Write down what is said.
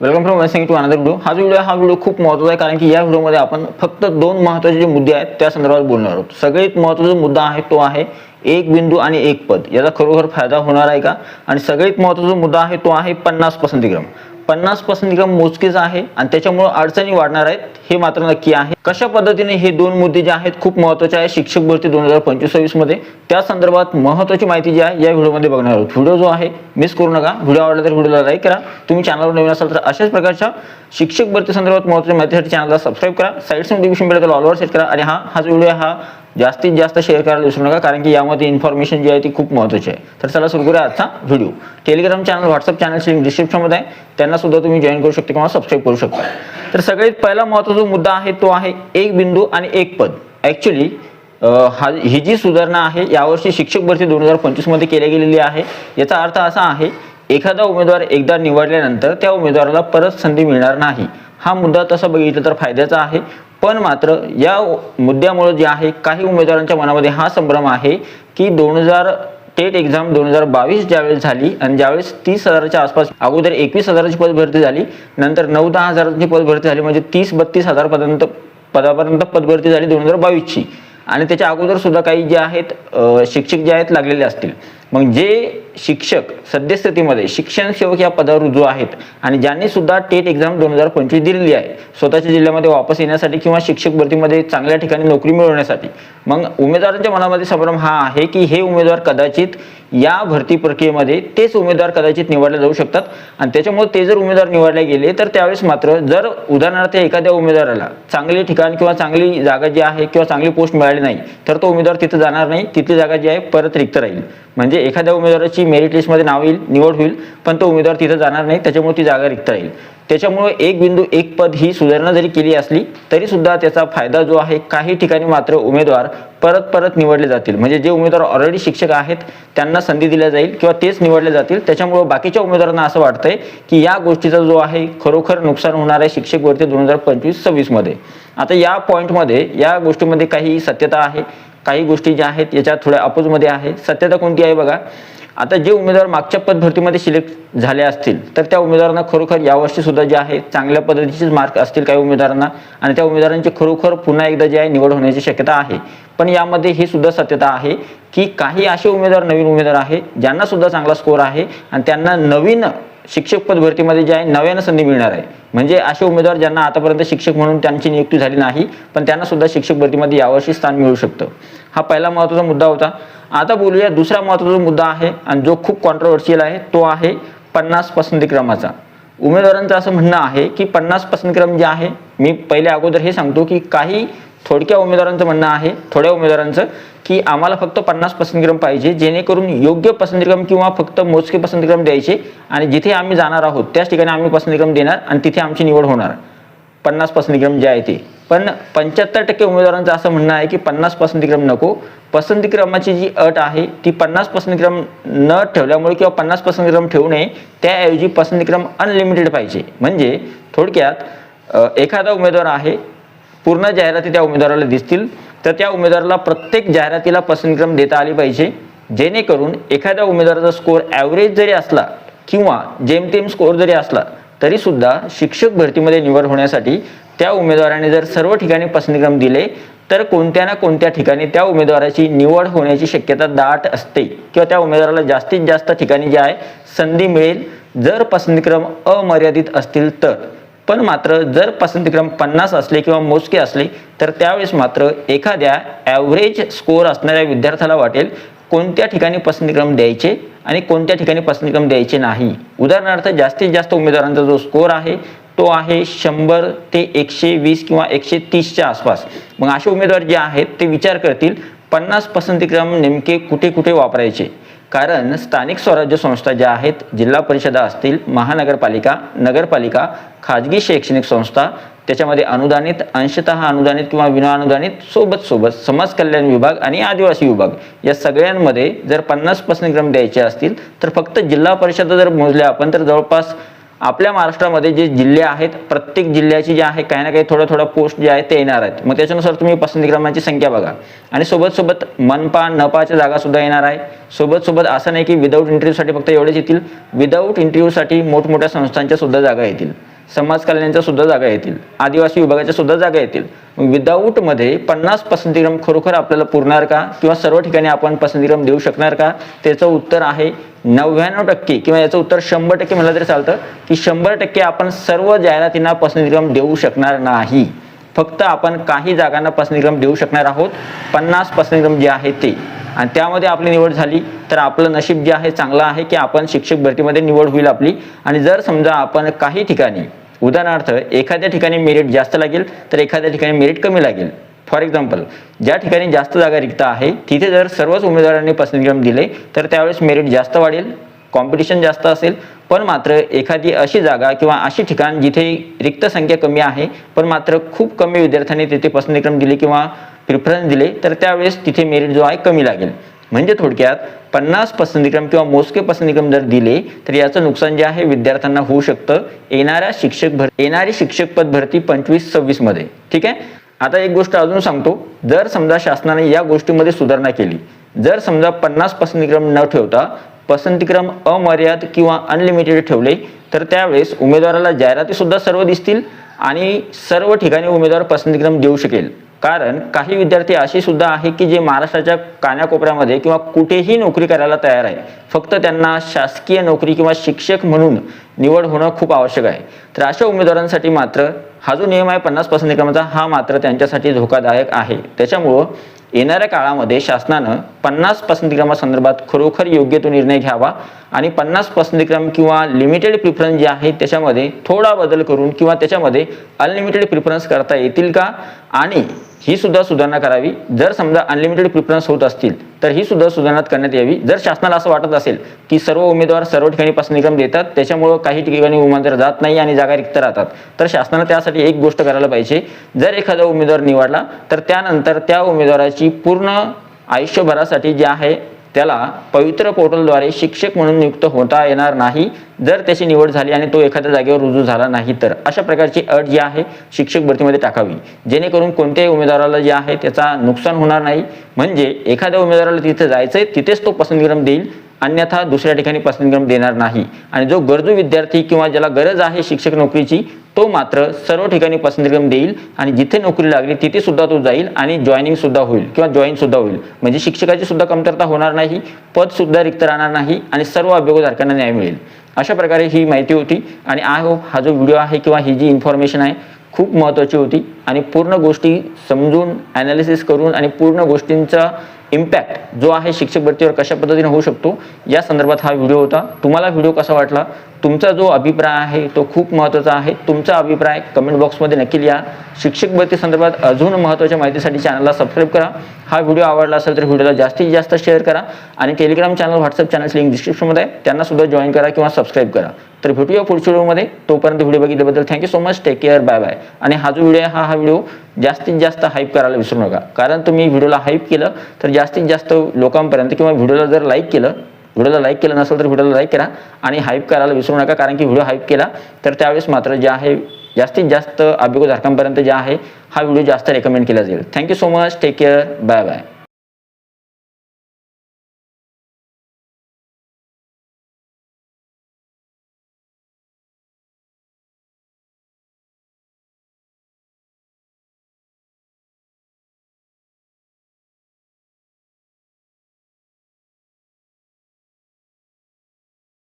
Welcome from वनसिंग to another video हा जो व्हिडिओ हा व्हिडिओ खूप महत्त्वाचा आहे कारण की या व्हिडिओमध्ये आपण फक्त दोन महत्त्वाचे जे मुद्दे आहेत त्या संदर्भात बोलणार आहोत. सगळ्यात महत्त्वाचा मुद्दा आहे तो आहे एक बिंदू आणि एक पद. याचा खरोखर फायदा होणार आहे का? आणि सगळ्यात महत्त्वाचा मुद्दा आहे तो आहे पन्नास पसंतीक्रम पन्नास पर्सेंट इन्कम मोजकीच आहे आणि त्याच्यामुळे अडचणी वाढणार आहेत हे मात्र नक्की आहे. कशा पद्धतीने हे दोन मुद्दे जे आहेत खूप महत्त्वाचे आहे. शिक्षक भरती दोन हजार पंचवीस सव्वीसमध्ये त्या संदर्भात महत्त्वाची माहिती जी आहे या व्हिडिओमध्ये बघणार आहोत. व्हिडिओ जो आहे मिस करू नका. व्हिडिओ आवडला तर व्हिडिओला लाईक करा. तुम्ही चॅनलवर नवीन असाल तर अशाच प्रकारच्या शिक्षक भरती संदर्भात महत्त्वाच्या माहितीसाठी चॅनलला सबस्क्राईब करा. साईडचं नोटिफिकेशन बेल ऑलवर सेट करा. आणि हा हा जो व्हिडिओ हा जास्तीत जास्त शेअर करायला विसरू नका कारण की यामध्ये इन्फॉर्मेशन जी आहे ती खूप महत्त्वाची आहे. तर चला सुरू करूया आजचा व्हिडिओ टेलिग्राम चॅनल व्हॉट्सअप चॅनलची लिंक डिस्क्रिप्शनमध्ये आहे. त्यांना सुद्धा तुम्ही जॉईन करू शकता किंवा सबस्क्राईब करू शकता. तर सगळ्यात पहिला महत्त्वाचा मुद्दा आहे तो आहे एक बिंदू आणि एक पद. ॲक्च्युली हा ही जी सुधारणा आहे यावर्षी शिक्षक भरती दोन हजार पंचवीसमध्ये केली गेलेली आहे. याचा अर्थ असा आहे एखादा उमेदवार एकदा निवडल्यानंतर त्या उमेदवाराला परत संधी मिळणार नाही. हा मुद्दा तसा बघितलं तर फायद्याचा आहे. पण मात्र या मुद्द्यामुळे जे आहे काही उमेदवारांच्या मनामध्ये हा संभ्रम आहे की दोन हजार टेट एक्झाम दोन हजार बावीस ज्यावेळेस झाली आणि ज्यावेळेस तीस हजाराच्या आसपास अगोदर एकवीस हजाराची पद भरती झाली नंतर नऊ दहा हजाराची पद भरती झाली म्हणजे तीस बत्तीस हजारपर्यंत पदापर्यंत पदभरती झाली दोन हजार बावीसची. आणि त्याच्या अगोदर सुद्धा काही जे आहेत शिक्षक जे आहेत लागलेले असतील. मग जे शिक्षक सद्यस्थितीमध्ये शिक्षण सेवक या पदावर रुजू आहेत आणि ज्यांनी सुद्धा टेट एक्झाम दोन हजार पंचवीस दिलेली आहे स्वतःच्या जिल्ह्यामध्ये वापस येण्यासाठी किंवा शिक्षक भरतीमध्ये चांगल्या ठिकाणी नोकरी मिळवण्यासाठी मग उमेदवारांच्या मनामध्ये संभ्रम हा आहे की हे उमेदवार कदाचित या भरती प्रक्रियेमध्ये तेच उमेदवार कदाचित निवडले जाऊ शकतात. आणि त्याच्यामुळे ते जर उमेदवार निवडले गेले तर त्यावेळेस मात्र जर उदाहरणार्थ एखाद्या उमेदवाराला चांगले ठिकाण किंवा चांगली जागा जी आहे किंवा चांगली पोस्ट मिळाली नाही तर तो उमेदवार तिथे जाणार नाही तिथली जागा जी आहे परत रिक्त राहील. म्हणजे एखाद्या उमेदवाराची मेरिट लिस्टमध्ये नाव येईल निवड होईल पण तो उमेदवार तिथं जाणार नाही त्याच्यामुळे ती जागा रिक्त राहील. त्याच्यामुळे एक बिंदू एक पद ही सुधारणा जरी केली असली तरी सुद्धा त्याचा फायदा जो आहे काही ठिकाणी मात्र उमेदवार परत परत निवडले जातील. म्हणजे जे उमेदवार ऑलरेडी शिक्षक आहेत त्यांना संधी दिल्या जाईल किंवा तेच निवडले जातील. त्याच्यामुळे बाकीच्या उमेदवारांना असं वाटतंय की या गोष्टीचा जो आहे खरोखर नुकसान होणार आहे शिक्षक भरती दोन हजार पंचवीस सव्वीसमध्ये आता या पॉईंटमध्ये या गोष्टीमध्ये काही सत्यता आहे. काही गोष्टी ज्या आहेत याच्या थोड्या अपोजमध्ये आहे. सत्यता कोणती आहे बघा? आता जे उमेदवार मागच्या पदभरतीमध्ये सिलेक्ट झाले असतील तर त्या उमेदवारांना खरोखर यावर्षी सुद्धा जे आहे चांगल्या पद्धतीचेच मार्क असतील काही उमेदवारांना आणि त्या उमेदवारांची खरोखर पुन्हा एकदा जे आहे निवड होण्याची शक्यता आहे. पण यामध्ये ही सुद्धा सत्यता आहे की काही असे उमेदवार नवीन उमेदवार आहे ज्यांना सुद्धा चांगला स्कोर आहे आणि त्यांना नवीन शिक्षक पद भरतीमध्ये जे आहे नव्यानं संधी मिळणार आहे. म्हणजे असे उमेदवार ज्यांना आतापर्यंत शिक्षक म्हणून त्यांची नियुक्ती झाली नाही पण त्यांना सुद्धा शिक्षक भरतीमध्ये यावर्षी स्थान मिळू शकतं. हा पहिला महत्त्वाचा मुद्दा होता. आता बोलूया दुसरा महत्त्वाचा मुद्दा आहे आणि जो खूप कॉन्ट्रोवर्शियल आहे तो आहे पन्नास पसंती क्रमाचा. उमेदवारांचं असं म्हणणं आहे की पन्नास पसंतक्रम जे आहे मी पहिले अगोदर हे सांगतो की काही थोडक्या उमेदवारांचं म्हणणं आहे थोड्या उमेदवारांचं की आम्हाला फक्त पन्नास पसंतीक्रम पाहिजे जेणेकरून योग्य पसंतीक्रम किंवा फक्त मोजके पसंतीक्रम द्यायचे आणि जिथे आम्ही जाणार आहोत त्याच ठिकाणी आम्ही पसंतीक्रम देणार आणि तिथे आमची निवड होणार. पन्नास पसंतीक्रम जे आहे ते. पण पंच्याहत्तर टक्के उमेदवारांचं असं म्हणणं आहे की पन्नास पसंतीक्रम नको. पसंतीक्रमाची जी अट आहे ती पन्नास पसंतीक्रम न ठेवल्यामुळे किंवा पन्नास पसंतीक्रम ठेवू नये त्याऐवजी पसंतीक्रम अनलिमिटेड पाहिजे. म्हणजे थोडक्यात एखादा उमेदवार आहे पूर्ण जाहिराती त्या उमेदवाराला दिसतील. तर त्या उमेदवाराला प्रत्येक जाहिरातीला पसंतीक्रम देता आली पाहिजे. जेणेकरून एखाद्या उमेदवाराचा स्कोअर ॲव्हरेज जरी असला किंवा जेमतेम स्कोअर जरी असला तरी सुद्धा शिक्षक भरतीमध्ये निवड होण्यासाठी त्या उमेदवाराने जर सर्व ठिकाणी पसंतीक्रम दिले तर कोणत्या ना कोणत्या ठिकाणी त्या उमेदवाराची निवड होण्याची शक्यता दाट असते किंवा त्या उमेदवाराला जास्तीत जास्त ठिकाणी जे आहे संधी मिळेल. जर पसंतीक्रम अमर्यादित असतील तर. पण मात्र जर पसंतीक्रम पन्नास असले किंवा मोजके असले तर त्यावेळेस मात्र एखाद्या ॲव्हरेज स्कोअर असणाऱ्या विद्यार्थ्याला वाटेल कोणत्या ठिकाणी पसंतीक्रम द्यायचे आणि कोणत्या ठिकाणी पसंतीक्रम द्यायचे नाही. उदाहरणार्थ जास्तीत जास्त उमेदवारांचा जो स्कोअर आहे तो आहे शंभर ते एकशे वीस किंवा एकशे तीसच्या आसपास. मग असे उमेदवार जे आहेत ते विचार करतील पन्नास पसंतीक्रम नेमके कुठे कुठे वापरायचे? कारण स्थानिक स्वराज्य संस्था ज्या आहेत जिल्हा परिषदा असतील महानगरपालिका नगरपालिका खाजगी शैक्षणिक संस्था त्याच्यामध्ये अनुदानित अंशतः अनुदानित किंवा विना अनुदानित सोबत सोबत समाज कल्याण विभाग आणि आदिवासी विभाग या सगळ्यांमध्ये जर पन्नास पर्सेंट क्रम द्यायचे असतील तर फक्त जिल्हा परिषदा जर मोजल्या आपण तर जवळपास आपल्या महाराष्ट्रामध्ये जे जिल्हे आहेत प्रत्येक जिल्ह्याची जे आहे काही ना काही थोडं थोडं पोस्ट जे आहेत ते येणार आहेत. मग त्याच्यानुसार तुम्ही पसंती क्रमांची संख्या बघा. आणि सोबत सोबत मनपा नपाच्या जागा सुद्धा येणार आहे. सोबत सोबत असं नाही की विदाऊट इंटरव्ह्यूसाठी फक्त एवढेच येतील. विदाऊट इंटरव्ह्यूसाठी मोठमोठ्या संस्थांच्या सुद्धा जागा येतील. समाज कल्याणच्या सुद्धा जागा येतील. आदिवासी विभागाच्या सुद्धा जागा येतील. विदाऊट विदाऊटमध्ये पन्नास पसंतीक्रम खरोखर आपल्याला पुरणार का? किंवा सर्व ठिकाणी आपण पसंतीक्रम देऊ शकणार का? त्याचं उत्तर आहे नव्याण्णव टक्के किंवा याचं उत्तर शंभर टक्के म्हणलं तरी चालतं की शंभर टक्के आपण सर्व जाहिरातींना पसंतीक्रम देऊ शकणार नाही. फक्त आपण काही जागांना पसंतीक्रम देऊ शकणार आहोत. पन्नास पसंतीक्रम जे आहे ते. आणि त्यामध्ये आपली निवड झाली तर आपलं नशीब जे आहे चांगलं आहे की आपण शिक्षक भरतीमध्ये निवड होईल आपली. आणि जर समजा आपण काही ठिकाणी उदाहरणार्थ एखाद्या ठिकाणी मेरिट जास्त लागेल तर एखाद्या ठिकाणी मेरिट कमी लागेल. फॉर एक्झाम्पल ज्या ठिकाणी जास्त जागा रिक्त आहे तिथे जर सर्वच उमेदवारांनी पसंतीक्रम दिले तर त्यावेळेस मेरिट जास्त वाढेल कॉम्पिटिशन जास्त असेल. पण मात्र एखादी अशी जागा किंवा अशी ठिकाण जिथे रिक्त संख्या कमी आहे पण मात्र खूप कमी विद्यार्थ्यांनी तिथे पसंतीक्रम दिले किंवा प्रिफरन्स दिले तर त्यावेळेस तिथे मेरिट जो आहे कमी लागेल. म्हणजे थोडक्यात पन्नास पसंतीक्रम किंवा मोजके पसंतीक्रम जर दिले तर याचं नुकसान जे आहे विद्यार्थ्यांना होऊ शकतं. येणाऱ्या शिक्षक भर येणारी शिक्षक पद भरती पंचवीस सव्वीसमध्ये. ठीक आहे? आता एक गोष्ट अजून सांगतो. जर समजा शासनाने या गोष्टीमध्ये सुधारणा केली जर समजा पन्नास पसंतीक्रम न ठेवता पसंतीक्रम अमर्याद किंवा अनलिमिटेड ठेवले तर त्यावेळेस उमेदवाराला जाहिराती सुद्धा सर्व दिसतील आणि सर्व ठिकाणी उमेदवार पसंतीक्रम देऊ शकेल. कारण काही विद्यार्थी असे सुद्धा आहे की जे महाराष्ट्राच्या कानाकोपऱ्यामध्ये किंवा कुठेही नोकरी करायला तयार आहे. फक्त त्यांना शासकीय नोकरी किंवा शिक्षक म्हणून निवड होणं खूप आवश्यक आहे. तर अशा उमेदवारांसाठी मात्र हा जो नियम आहे पन्नास पसंतीक्रमाचा हा मात्र त्यांच्यासाठी धोकादायक आहे. त्याच्यामुळं येणाऱ्या काळामध्ये शासनानं पन्नास पसंतीक्रमासंदर्भात खरोखर योग्य तो निर्णय घ्यावा आणि पन्नास पसंतीक्रम किंवा लिमिटेड प्रिफरन्स जे आहे त्याच्यामध्ये थोडा बदल करून किंवा त्याच्यामध्ये अनलिमिटेड प्रिफरन्स करता येतील का? आणि ही सुद्धा सुधारणा करावी. जर समजा अनलिमिटेड प्रिफरन्स होत असतील तर ही सुद्धा सुधारणा करण्यात यावी. जर शासनाला असं वाटत असेल की सर्व उमेदवार सर्व ठिकाणी पसंतीक्रम देतात त्याच्यामुळं काही ठिकाणी उमेदवार जात नाही आणि जागा रिक्त राहतात तर शासनाने त्यासाठी एक गोष्ट करायला पाहिजे. जर एखादा उमेदवार निवडला तर त्यानंतर त्या उमेदवाराची पूर्ण आयुष्यभरासाठी जे आहे त्याला पवित्र पोर्टलद्वारे शिक्षक म्हणून नियुक्त होता येणार नाही जर त्याची निवड झाली आणि तो एखाद्या जागेवर रुजू झाला नाही तर. अशा प्रकारची अट जी आहे शिक्षक भरतीमध्ये टाकावी. जेणेकरून कोणत्याही उमेदवाराला जे आहे त्याचा नुकसान होणार नाही. म्हणजे एखाद्या उमेदवाराला तिथे जायचंय तिथेच तो पसंतक्रम देईल. अन्यथा दुसऱ्या ठिकाणी पसंतीक्रम देणार नाही. आणि जो गरजू विद्यार्थी किंवा ज्याला गरज आहे शिक्षक नोकरीची तो मात्र सर्व ठिकाणी पसंतीक्रम देईल आणि जिथे नोकरी लागली तिथे सुद्धा तो जाईल आणि जॉईनिंग सुद्धा होईल किंवा जॉईन सुद्धा होईल. म्हणजे शिक्षकाची सुद्धा कमतरता होणार नाही पद सुद्धा रिक्त राहणार नाही आणि सर्व अभ्यगोधारकांना न्याय मिळेल. अशा प्रकारे ही माहिती होती आणि आय होप हा जो व्हिडिओ आहे किंवा ही जी इन्फॉर्मेशन आहे खूप महत्त्वाची होती. आणि पूर्ण गोष्टी समजून ॲनालिसिस करून आणि पूर्ण गोष्टींचा इम्पॅक्ट जो आहे शिक्षक भरतीवर कशा पद्धतीने होऊ शकतो या संदर्भात हा व्हिडिओ होता. तुम्हाला व्हिडिओ कसा वाटला? तुमचा जो अभिप्राय आहे तो खूप महत्त्वाचा आहे. तुमचा अभिप्राय कमेंट बॉक्समध्ये नक्की लिहा. शिक्षक भरती संदर्भात अजून महत्त्वाच्या माहितीसाठी चॅनलला सबस्क्राईब करा. हा व्हिडिओ आवडला असेल तर व्हिडिओला जास्तीत जास्त शेअर करा. आणि Telegram channel WhatsApp channel link डिस्क्रिप्शनमध्ये आहे. त्यांना सुद्धा जॉईन करा किंवा सबस्क्राईब करा. तर भेटूया पुढच्या व्हिडिओमध्ये. तोपर्यंत video बघितल्याबद्दल thank you so much take care bye bye आणि हा जो व्हिडिओ हा हा व्हिडिओ जास्तीत जास्त हाईप करायला विसरू नका. कारण तुम्ही व्हिडिओला हाईप केलं तर जास्तीत जास्त लोकांपर्यंत किंवा व्हिडिओला जर लाईक केलं व्हिडिओला लाईक केलं नसेल तर व्हिडिओला लाईक करा आणि हाईप करायला विसरू नका. कारण की व्हिडिओ हाईप केला तर त्यावेळेस मात्र जे आहे जास्तीत जास्त अभिगोधारकांपर्यंत जे आहे हा व्हिडिओ जास्त रेकमेंड केला जाईल. Thank you so much take care bye bye